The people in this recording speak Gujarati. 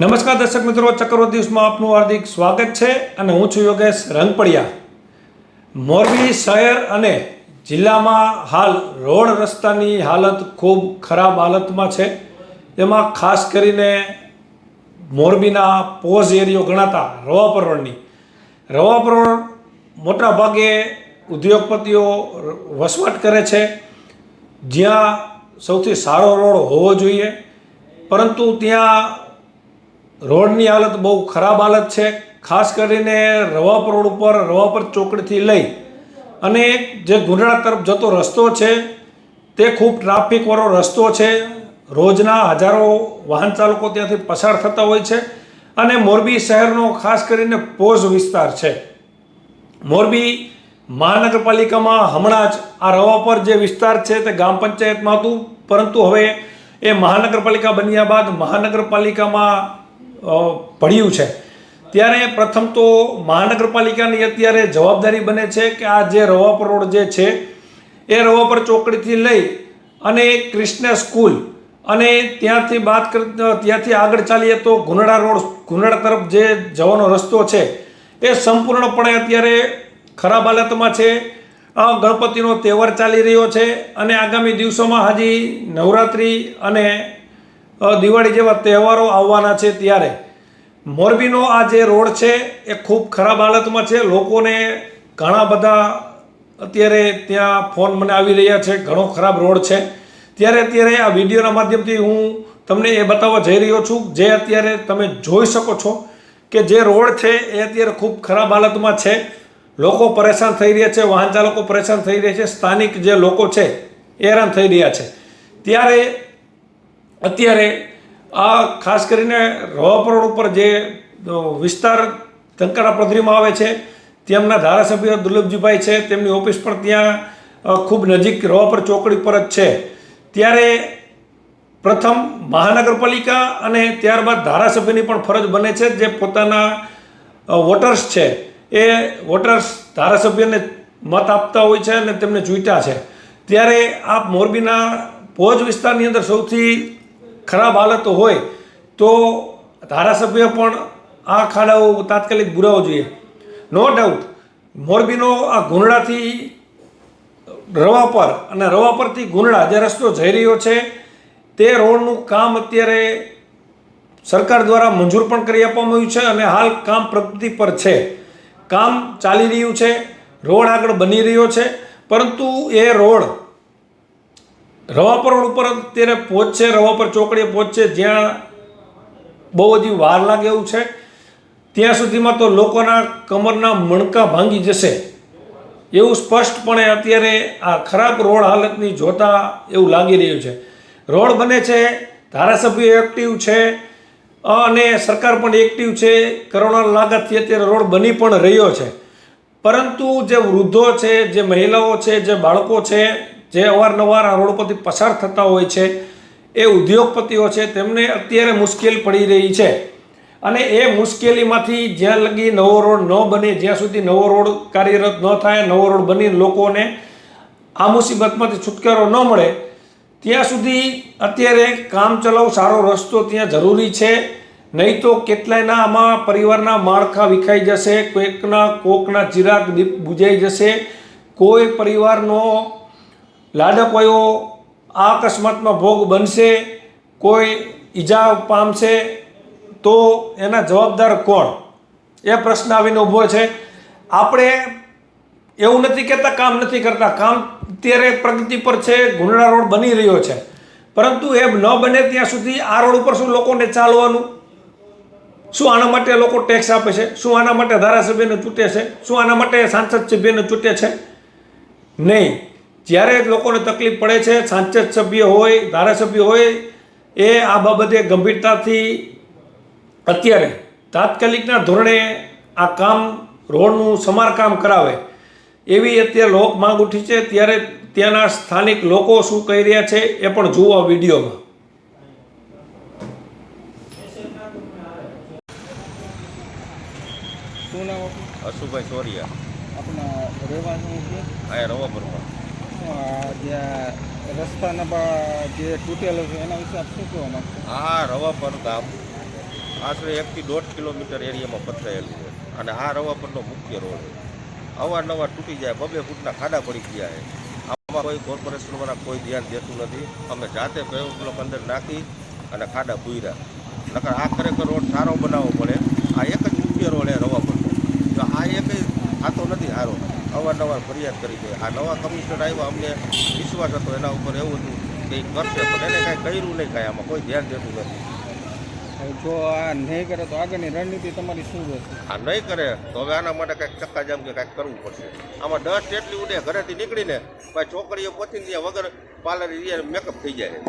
નમસ્કાર દર્શક મિત્રો, ચક્રવર્તી આપનું હાર્દિક સ્વાગત છે અને હું છું યોગેશ રંગપડિયા. મોરબી શહેર અને જિલ્લામાં હાલ રોડ રસ્તાની હાલત ખૂબ ખરાબ હાલતમાં છે. એમાં ખાસ કરીને મોરબીના પોઝ એરિયો ગણાતા રવાપર રોડની. રવાપર રોડ મોટા ભાગે ઉદ્યોગપતિઓ વસવાટ કરે છે. જ્યાં સૌથી સારો રોડ હોવો જોઈએ. પરંતુ ત્યાં રોડની હાલત બહુ ખરાબ હાલત છે. ખાસ કરીને રવાપર રોડ ઉપર રવાપર ચોકડીથી લઈ અને જે ગુંડળા તરફ જતો રસ્તો છે, તે ખૂબ ટ્રાફિકવાળો રસ્તો છે. રોજના હજારો વાહન ચાલકો ત્યાંથી પસાર થતા હોય છે અને મોરબી શહેરનો ખાસ કરીને પોઝ વિસ્તાર છે. મોરબી મહાનગરપાલિકામાં હમણાં જ આ રવાપર જે વિસ્તાર છે તે ગ્રામ પંચાયતમાં હતું, પરંતુ હવે એ મહાનગરપાલિકા બન્યા બાદ મહાનગરપાલિકામાં ભળ્યું છે. ત્યારે પ્રથમ તો મહાનગરપાલિકાની અત્યારે જવાબદારી બને છે કે આ જે રવાપર રોડ જે છે, એ રવાપર ચોકડીથી લઈ અને ક્રિષ્ન સ્કૂલ અને ત્યાંથી વાત કર, ત્યાંથી આગળ ચાલીએ તો ઘુનડા રોડ, ઘુનડા તરફ જે જવાનો રસ્તો છે, એ સંપૂર્ણપણે અત્યારે ખરાબ હાલતમાં છે. આ ગણપતિનો તહેવાર ચાલી રહ્યો છે અને આગામી દિવસોમાં હજી નવરાત્રિ અને દિવાળી જેવા તહેવારો આવવાના છે ત્યારે. મોરબીનો આ જે રોડ છે એ ખૂબ ખરાબ હાલતમાં છે. લોકોને ઘણા બધા અત્યારે ત્યાં ફોન મને આવી રહ્યા છે. ઘણો ખરાબ રોડ છે. ત્યારે અત્યારે આ વિડીયોના માધ્યમથી હું તમને એ બતાવવા જઈ રહ્યો છું જે અત્યારે તમે જોઈ શકો છો કે જે રોડ છે એ અત્યારે ખૂબ ખરાબ હાલતમાં છે. લોકો પરેશાન થઈ રહ્યા છે, વાહન ચાલકો પરેશાન થઈ રહ્યા છે, સ્થાનિક જે લોકો છે એ હેરાન થઈ રહ્યા છે. ત્યારે અત્યારે આ ખાસ કરીને રવાપર રોડ ઉપર જે વિસ્તાર ટંકારા પધરીમાં આવે છે, તેમના ધારાસભ્ય દુર્લભજીભાઈ છે, તેમની ઓફિસ પણ ત્યાં ખૂબ નજીક રવાપર ચોકડી પર જ છે. ત્યારે પ્રથમ મહાનગરપાલિકા અને ત્યારબાદ ધારાસભ્યની પણ ફરજ બને છે જે પોતાના વોટર્સ છે. એ વોટર્સ ધારાસભ્યને મત આપતા હોય છે અને તેમને ચૂંટ્યા છે. ત્યારે આ મોરબીના ભોજ વિસ્તારની અંદર સૌથી ખરાબ હાલત હોય તો ધારાસભ્ય પણ આ ખાડાઓ તાત્કાલિક બુરાવો જોઈએ. નો ડાઉટ મોરબીનો આ ગુંડળાથી રવાપર અને રવા પરથી ગુંડળા જે રસ્તો જઈ રહ્યો છે, તે રોડનું કામ અત્યારે સરકાર દ્વારા મંજૂર પણ કરી આપવામાં આવ્યું છે અને હાલ કામ પ્રગતિ પર છે. કામ ચાલી રહ્યું છે, રોડ આગળ બની રહ્યો છે, પરંતુ એ રોડ રવાપર રોડ ઉપર અત્યારે પહોંચશે રવાપર ચોકડીએ પહોંચશે જ્યાં બહુ બધી વાર લાગે એવું છે. ત્યાં સુધીમાં તો લોકોના કમરના મણકા ભાંગી જશે. એવું સ્પષ્ટપણે અત્યારે આ ખરાબ રોડ હાલતની જોતા એવું લાગી રહ્યું છે. રોડ બને છે, ધારાસભ્ય એક્ટિવ છે, અને સરકાર પણ એક્ટિવ છે. કરોડો લાગતથી અત્યારે રોડ બની પણ રહ્યો છે. પરંતુ જે વૃદ્ધો છે, જે મહિલાઓ છે, જે બાળકો છે જે અવારનવાર આ રોડ પરથી પસાર થતા હોય છે, એ ઉદ્યોગપતિઓ છે, તેમને અત્યારે મુશ્કેલ પડી રહી છે. અને એ મુશ્કેલીમાંથી જ્યાં લગી નવો રોડ ન બને, જ્યાં સુધી નવો રોડ કાર્યરત ન થાય, નવો રોડ બની લોકોને આ મુસીબતમાંથી છુટકારો ન મળે, ત્યાં સુધી અત્યારે કામ ચલાવ સારો રસ્તો ત્યાં જરૂરી છે. નહીં તો કેટલાયના આમાં પરિવારના માળખા વિખાઈ જશે, કોઈકના કોકના ચિરાગ બુજાઈ જશે. કોઈ પરિવારનો લાડકવાયો આ અકસ્માતમાં ભોગ બનશે, કોઈ ઈજા પામશે, તો એના જવાબદાર કોણ? એ પ્રશ્ન આવીને ઊભો છે. આપણે એવું નથી કહેતા, કામ નથી કરતા. કામ અત્યારે પ્રગતિ પર છે ગુંડળા રોડ બની રહ્યો છે. પરંતુ એ ન બને ત્યાં સુધી આ રોડ ઉપર શું લોકોને ચાલવાનું? શું આના માટે લોકો ટેક્સ આપે છે? શું આના માટે ધારાસભ્યને ચૂંટે છે? શું આના માટે સાંસદ સભ્યને ચૂંટે છે? નહીં. જ્યારે લોકોને તકલીફ પડે છે સાંસદ સભ્ય હોય ધારાસભ્ય હોય એ આ બાબતે ગંભીરતાથી અત્યારે તાત્કાલિકના ધોરણે આ કામ રોડનું સમારકામ કરાવે એવી અત્યારે લોક માંગ ઉઠી છે. ત્યારે ત્યાંના સ્થાનિક લોકો શું કહી રહ્યા છે એ પણ જુઓ આ વિડીયોમાં. અશુભાઈ ચોરિયા આપણા રહેવાનું છે? હા રવાપરમાં. જે રસ્તાના જે તૂટેલો છે, એના વિશે આપ શું કહેવા માંગશો? આ રવાપર ગામ. આશરે એકથી દોઢ કિલોમીટર એરિયામાં પથરાયેલું છે. અને આ રવાપરનો મુખ્ય રોડ છે. અવારનવાર તૂટી જાય, બબે ફૂટના ખાડા પડી ગયા છે. આમાં કોઈ કોર્પોરેશનવાળા કોઈ ધ્યાન દેતું નથી. અમે જાતે પ્રયોગ અંદર નાખી અને ખાડા પૂર્યા. નકર આ ખરેખર રોડ સારો બનાવવો પડે. આ એક જ મુખ્ય રોડ એ રવાપરનો. જો આ એક થતો નથી સારો અવારનવાર ફરિયાદ કરી છે. આ નવા કમિશનર આવ્યા અમને વિશ્વાસ હતો એના ઉપર એવું હતું કે કરશે પણ એને કાંઈ કર્યું નહીં કાંઈ આમાં કોઈ ધ્યાન દેતું નથી. જો આ નહીં કરે તો આગળની રણનીતિ તમારી શું રહેશે? આ નહીં કરે તો હવે આના માટે કાંઈક ચક્કાજામ કે કાંઈક કરવું પડશે. આમાં ડસ્ટ એટલી ઉડે ઘરેથી નીકળીને ભાઈ છોકરીઓ પહોંચીને ત્યાં વગર પાર્લર મેકઅપ થઈ જાય